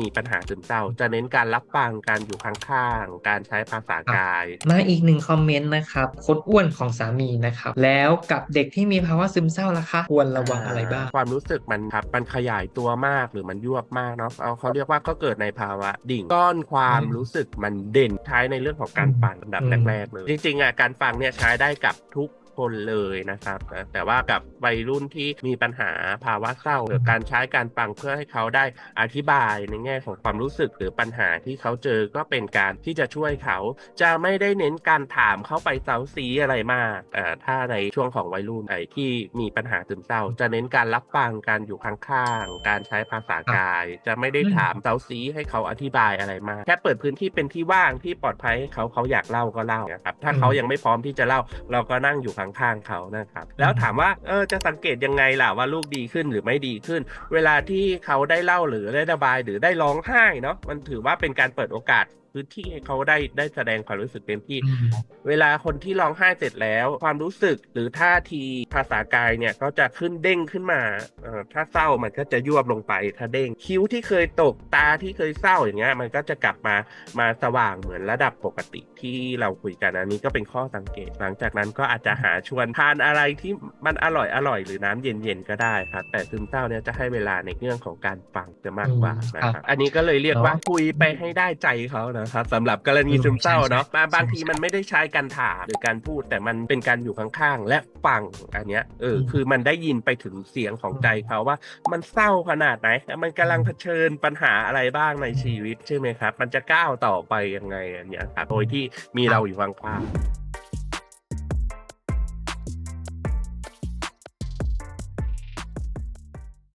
มีปัญหาซึมเศร้า จะเน้นการรับฟังการอยู่ข้างๆ การใช้ภาษากาย มาอีกหนึ่งคอมเมนต์นะครับคนอ้วนของสามีนะครับ แล้วกับเด็กที่มีภาวะซึมเศร้าล่ะคะ ควรระวังอะไรบ้าง ความรู้สึกมันครับมันขยายตัวมากหรือมันยวบมากเนาะเอาเขาเรียกว่าก็เกิดในภาวะดิ่งก้อนความอืมรู้สึกมันเด่นใช้ในเรื่องของการฟังอันดับอืมแรกๆเลยจริงๆอะการฟังเนี่ยใช้ได้กับทุก คนเลยนะครับแต่ว่ากับวัยรุ่นที่มีปัญหาภาวะเศร้าหรือการใช้การฟังเพื่อให้เขาได้อธิบายในแง่ของความรู้สึกหรือปัญหาที่เขาเจอก็เป็นการที่จะช่วยเขา จะไม่ได้เน้นการถามเข้าไปเซาซีอะไรมากอ่อถ้าในช่วงของวัยรุ่นไอ้ที่มีปัญหาซึมเศร้า จะเน้นการรับฟังการอยู่ข้างๆการใช้ภาษากาย จะไม่ได้ถามเซาซีให้เขาอธิบายอะไรมากแค่เปิดพื้นที่เป็นที่ว่างที่ปลอดภัยให้เขาเขาอยากเล่าก็เล่านะครับถ้าเขายังไม่พร้อมที่จะเล่าเราก็นั่งอยู่ข้างเขานะครับ แล้วถามว่าเออจะสังเกตยังไงล่ะว่าลูกดีขึ้นหรือไม่ดีขึ้น เวลาที่เขาได้เล่าหรือได้ระบายหรือได้ร้องไห้เนาะมันถือว่าเป็นการเปิดโอกาสพื้นที่ให้เขาได้ได้แสดงความรู้สึกเต็มที่อืมเวลาคนที่ร้องไห้เสร็จแล้ว ความรู้สึกหรือท่าทีภาษากายเนี่ยก็จะขึ้นเด้งขึ้นมาเอ่อถ้าเศร้ามันก็จะยวบลงไป ถ้าเด้งคิ้วที่เคยตกตาที่เคยเศร้าอย่างเงี้ยมันก็จะกลับมามาสว่างเหมือนระดับปกติที่เราคุยกันอันนี้ก็เป็นข้อสังเกต หลังจากนั้นก็อาจจะหาชวนทานอะไรที่มันอร่อยอร่อยหรือน้ำเย็นๆก็ได้ครับ แต่ซึมเศร้าเนี่ยจะให้เวลาในเรื่องของการฟังจะมากกว่านะครับอันนี้ก็เลยเรียกว่าคุยไปให้ได้ใจเขานะครับสำหรับกรณีซึมเศร้าเนาะบางบางทีมันไม่ได้ใช้การถามหรือการพูดแต่มันเป็นการอยู่ข้างๆ และฟังอันเนี้ยเอออมคือมันได้ยินไปถึงเสียงของใจเขาว่า มันเศร้าขนาดไหน มันกำลังเผชิญปัญหาอะไรบ้างในชีวิตใช่ไหมครับ มันจะก้าวต่อไปยังไงอันเนี้ยครับโดยที่มีเราอยู่ข้างๆ